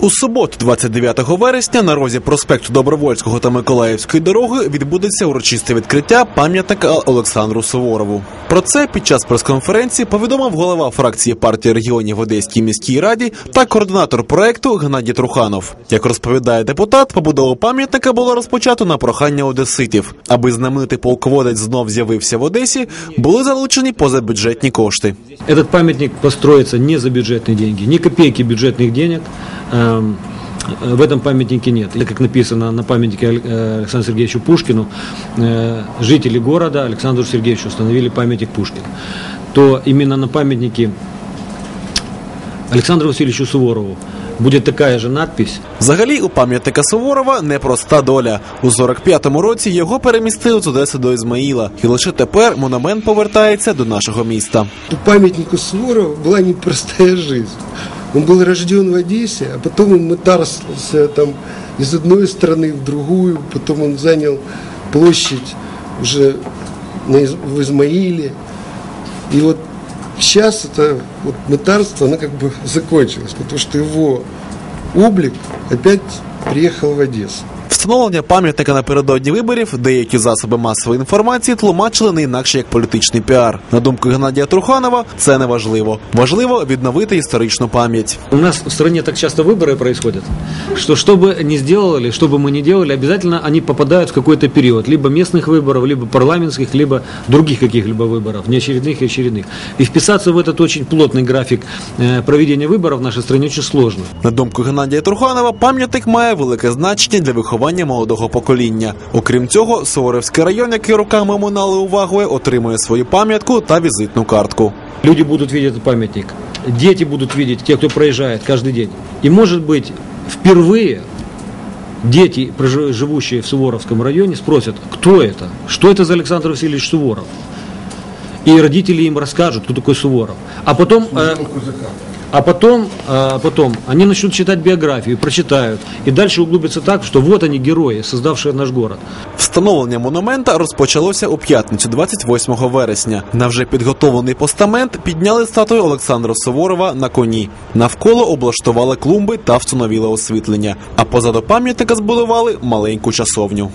У суботу, 29 вересня, на розі проспекту Добровольського та Миколаївської дороги відбудеться урочисте відкриття пам'ятника Олександру Суворову. Про це під час прес-конференції повідомив голова фракції партії регіонів в Одеській міській раді та координатор проекту Геннадій Труханов. Як розповідає депутат, побудову пам'ятника було розпочато на прохання одеситів. Аби знаменитий полководець знов з'явився в Одесі, були залучені позабюджетні кошти. Этот памятник построится не за бюджетные деньги, ни копейки бюджетных денег эм, в этом памятнике нет. И как написано на памятнике Аль- э, Александру Сергеевичу Пушкину, э, жители города Александру Сергеевичу установили памятник Пушкину, то именно на памятнике Александру Васильевичу Суворову будет такая же надпись Взагалі, у пам'ятника Суворова непроста доля. У 45-му році його перемістили з Одеси до Ізмаїла, і лише тепер монумент повертається до нашого міста. У памятнику Суворова была непростая жизнь. Он был рожден в Одессе, а потом он мытарствовался там из одной страны в другую, потом он занял площадь уже в Измаиле. И вот сейчас это вот мытарство, оно как бы закончилось, потому что его облик опять приехал в Одессу. Встановлення пам'ятника напередодні виборів деякі засоби масової інформації тлумачили не інакше як політичний піар. На думку Геннадія Труханова, це не важливо. Важливо відновити історичну пам'ять. У нас в стране так часто выборы происходят, что что бы ни сделали, что бы мы ни делали, обязательно они попадают в какой-то период, либо местных выборов, либо парламентских, либо других каких-либо выборов, неочередных и очередных. И вписаться в этот очень плотный график э, проведения выборов в нашей стране очень сложно. На думку Геннадія Труханова, пам'ятник має велике значення для виховання молодого покоління. Окрім цього, Суворовський район, який роками оминали увагою, отримує свою пам'ятку та візитну картку. Люди будут видеть этот памятник, дети будут видеть, те, кто проезжает каждый день. И может быть впервые дети, прожи- живущие в Суворовском районе, спросят, кто это, что это за Александр Васильевич Суворов. И родители им расскажут, кто такой Суворов. А потом, э, а потом, а потом они начнут читать биографию, прочитают. И дальше углубятся так, что вот они герои, создавшие наш город. Встановлення монумента розпочалося у п'ятницю, 28 вересня. На вже підготовлений постамент підняли статую Олександра Суворова на коні. Навколо облаштували клумби та встановили освітлення. А позаду пам'ятника збудували маленьку часовню.